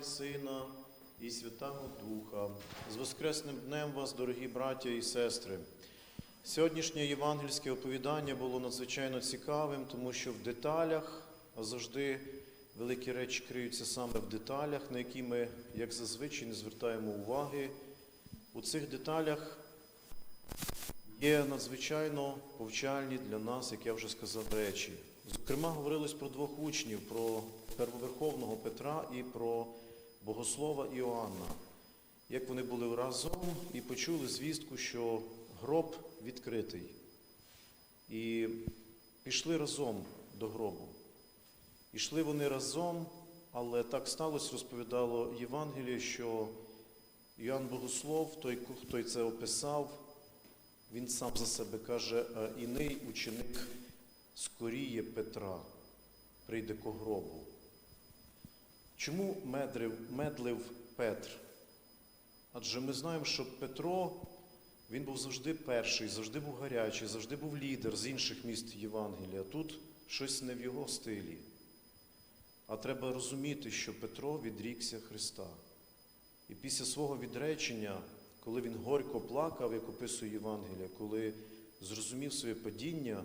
і Сина, і Святого Духа. З Воскресним днем вас, дорогі браття і сестри. Сьогоднішнє євангельське оповідання було надзвичайно цікавим, тому що в деталях, а завжди великі речі криються саме в деталях, на які ми, як зазвичай, не звертаємо уваги. У цих деталях є надзвичайно повчальні для нас, як я вже сказав, речі. Зокрема, говорилось про двох учнів: про первоверховного Петра і про богослова Іоанна. Як вони були разом і почули звістку, що гроб відкритий. І пішли разом до гробу. Ішли вони разом, але так сталося, розповідало Євангеліє, що Іоанн Богослов, той, хто це описав, він сам за себе каже, іний ученик скоріє Петра, прийде ко гробу. Чому медрив, медлив Петр? Адже ми знаємо, що Петро, він був завжди перший, завжди був гарячий, завжди був лідер з інших міст Євангелія. Тут щось не в його стилі. А треба розуміти, що Петро відрікся Христа. І після свого відречення, коли він горько плакав, як описує Євангелія, коли зрозумів своє падіння,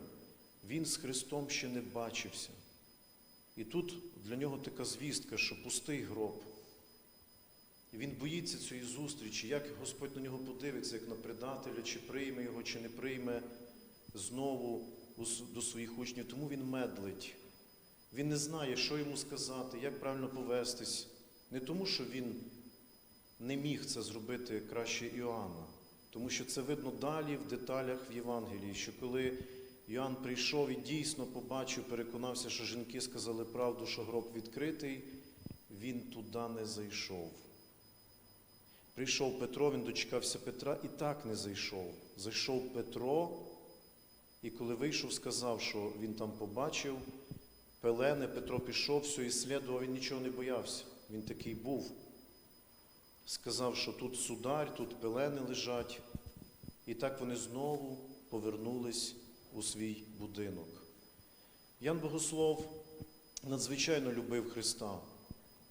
він з Христом ще не бачився. І тут для нього така звістка, що пустий гроб. І він боїться цієї зустрічі, як Господь на нього подивиться, як на предателя, чи прийме його, чи не прийме знову до своїх учнів. Тому він медлить. Він не знає, що йому сказати, як правильно повестись. Не тому, що він не міг це зробити краще Іоанна, тому що це видно далі в деталях в Євангелії, що коли Іоанн прийшов і дійсно побачив, переконався, що жінки сказали правду, що гроб відкритий, він туди не зайшов. Прийшов Петро, він дочекався Петра і так не зайшов. Зайшов Петро, і коли вийшов, сказав, що він там побачив пелене, Петро пішов, все слідував, він нічого не боявся. Він такий був. Сказав, що тут сударь, тут пелени лежать. І так вони знову повернулись у свій будинок. Ян Богослов надзвичайно любив Христа,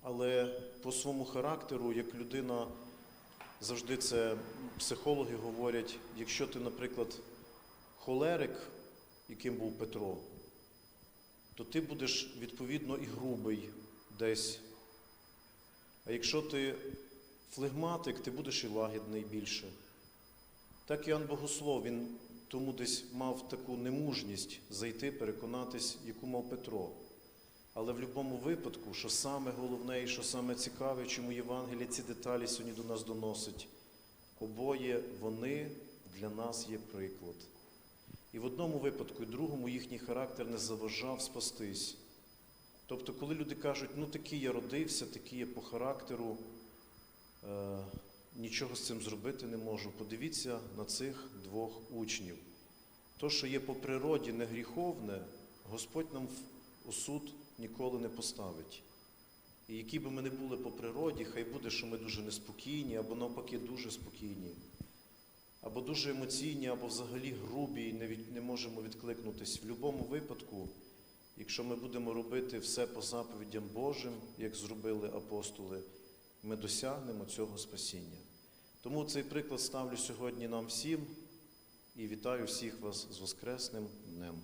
але по своєму характеру, як людина, завжди це психологи говорять, якщо ти, наприклад, холерик, яким був Петро, то ти будеш відповідно і грубий десь. А якщо ти флегматик, ти будеш і лагідний більше. Так Іоанн Богослов, він тому десь мав таку немужність зайти, переконатись, яку мав Петро. Але в будь-якому випадку, що саме головне і що саме цікаве, чому Євангеліє ці деталі сьогодні до нас доносить, обоє вони для нас є приклад. І в одному випадку, і в другому їхній характер не заважав спастись. Тобто, коли люди кажуть, ну такий я родився, такий я по характеру, е, нічого з цим зробити не можу, подивіться на цих двох учнів. То, що є по природі не гріховне, Господь нам у суд ніколи не поставить. І які би ми не були по природі, хай буде, що ми дуже неспокійні, або навпаки дуже спокійні, або дуже емоційні, або взагалі грубі і не, від, не можемо відкликнутись. В будь-якому випадку, якщо ми будемо робити все по заповідям Божим, як зробили апостоли, ми досягнемо цього спасіння. Тому цей приклад ставлю сьогодні нам всім і вітаю всіх вас з Воскресним днем.